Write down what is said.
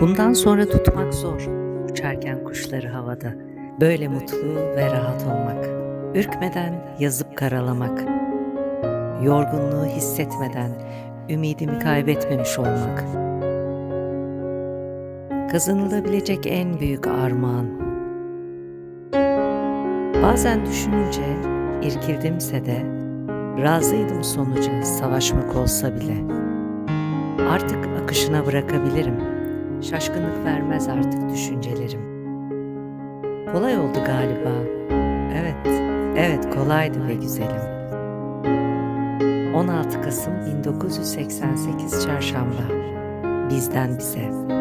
Bundan sonra tutmak zor. Uçarken kuşları havada. Böyle mutlu ve rahat olmak. Ürkmeden yazıp karalamak. Yorgunluğu hissetmeden ümidimi kaybetmemiş olmak. Kazanılabilecek en büyük armağan. Bazen düşününce irkildimse de razıydım sonuca savaşmak olsa bile. Artık akışına bırakabilirim. Şaşkınlık vermez artık düşüncelerim. Kolay oldu galiba. Evet, evet kolaydı ve güzelim. 16 Kasım 1988 Çarşamba. Bizden bize.